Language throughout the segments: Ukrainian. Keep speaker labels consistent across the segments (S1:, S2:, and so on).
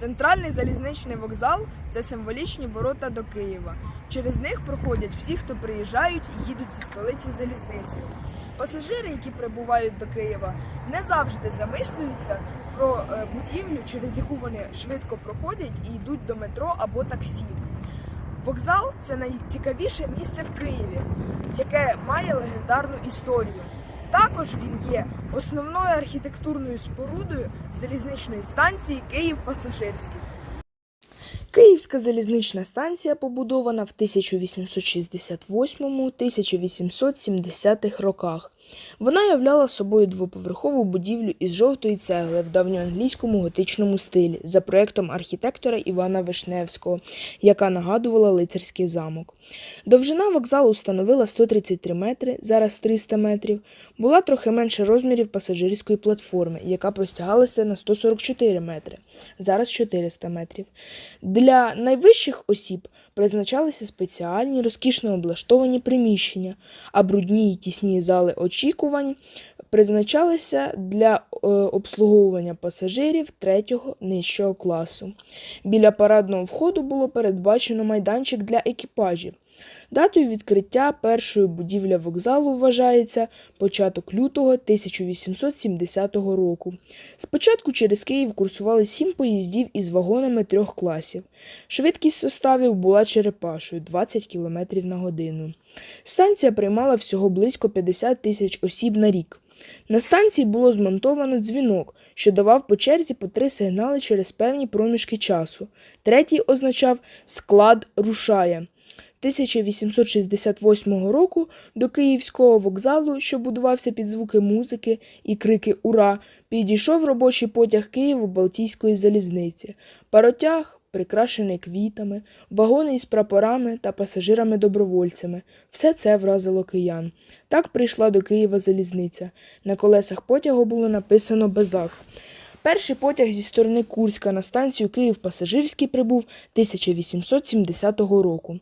S1: Центральний залізничний вокзал це символічні ворота до Києва. Через них проходять всі, хто приїжджають і їдуть зі столиці залізницею. Пасажири, які прибувають до Києва, не завжди замислюються про е, будівлю, через яку вони швидко проходять і йдуть до метро або таксі. Вокзал це найцікавіше місце в Києві, яке має легендарну історію. Також він є основною архітектурною спорудою залізничної станції Київ Пасажирський. Київська залізнична станція побудована в 1868-1870 роках. Вона являла собою двоповерхову будівлю із жовтої цегли в давньоанглійському готичному стилі за проектом архітектора Івана Вишневського, яка нагадувала лицарський замок. Довжина вокзалу становила 133 метри, зараз 300 метрів. Була трохи менше розмірів пасажирської платформи, яка простягалася на 144 метри, зараз 400 метрів. Для найвищих осіб призначалися спеціальні розкішно облаштовані приміщення, а брудні й тісні зали очікувань призначалися для е, обслуговування пасажирів третього нижчого класу. Біля парадного входу було передбачено майданчик для екіпажів. Датою відкриття першої будівлі вокзалу вважається початок лютого 1870 року. Спочатку через Київ курсували сім поїздів із вагонами трьох класів. Швидкість составів була черепашою 20 км на годину. Станція приймала всього близько 50 тисяч осіб на рік. На станції було змонтовано дзвінок, що давав по черзі по три сигнали через певні проміжки часу. Третій означав склад рушає. 1868 року до Київського вокзалу, що будувався під звуки музики і крики Ура, підійшов робочий потяг Києво-Балтійської залізниці. Паротяг, прикрашений квітами, вагони із прапорами та пасажирами-добровольцями. Все це вразило киян. Так прийшла до Києва залізниця. На колесах потягу було написано Безак. Перший потяг зі сторони Курська на станцію Київ-Пасажирський прибув 1870 року.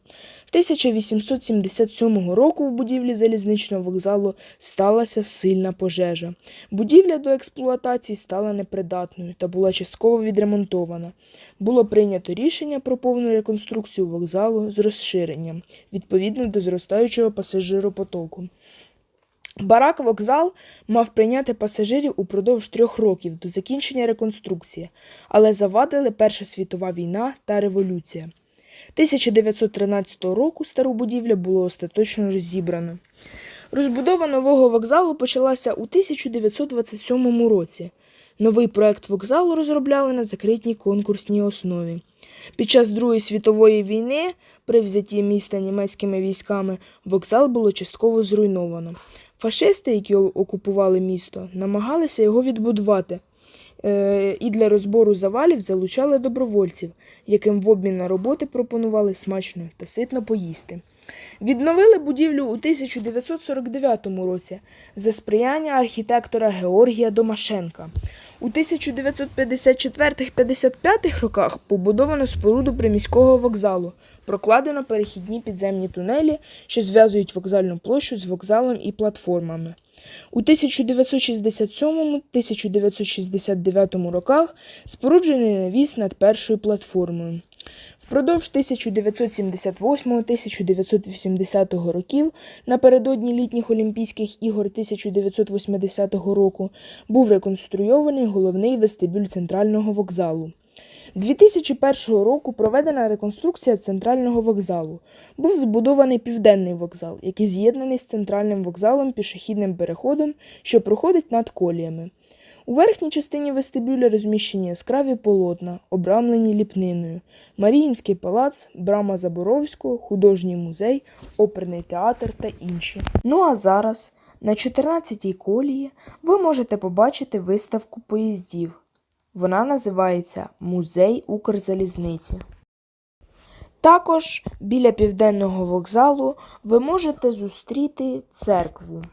S1: 1877 року в будівлі залізничного вокзалу сталася сильна пожежа. Будівля до експлуатації стала непридатною та була частково відремонтована. Було прийнято рішення про повну реконструкцію вокзалу з розширенням відповідно до зростаючого пасажиропотоку. Барак вокзал мав прийняти пасажирів упродовж трьох років до закінчення реконструкції, але завадили Перша світова війна та революція. 1913 року стару будівлю було остаточно розібрано. Розбудова нового вокзалу почалася у 1927 році. Новий проект вокзалу розробляли на закритій конкурсній основі. Під час Другої світової війни, при взятті міста німецькими військами, вокзал було частково зруйновано. Фашисти, які окупували місто, намагалися його відбудувати е, і для розбору завалів залучали добровольців, яким в обмін на роботи пропонували смачно та ситно поїсти. Відновили будівлю у 1949 році за сприяння архітектора Георгія Домашенка. У 1954-55 роках побудовано споруду приміського вокзалу, прокладено перехідні підземні тунелі, що зв'язують вокзальну площу з вокзалом і платформами. У 1967-1969 роках споруджений навіс над першою платформою. Впродовж 1978-1980 років, напередодні літніх Олімпійських ігор 1980 року, був реконструйований головний вестибюль центрального вокзалу. 2001 року проведена реконструкція центрального вокзалу. Був збудований південний вокзал, який з'єднаний з центральним вокзалом пішохідним переходом, що проходить над коліями. У верхній частині вестибюля розміщені яскраві полотна, обрамлені ліпниною, Маріїнський палац, Брама Заборовського, художній музей, оперний театр та інші. Ну а зараз на 14-й колії ви можете побачити виставку поїздів. Вона називається Музей Укрзалізниці. Також біля південного вокзалу ви можете зустріти церкву.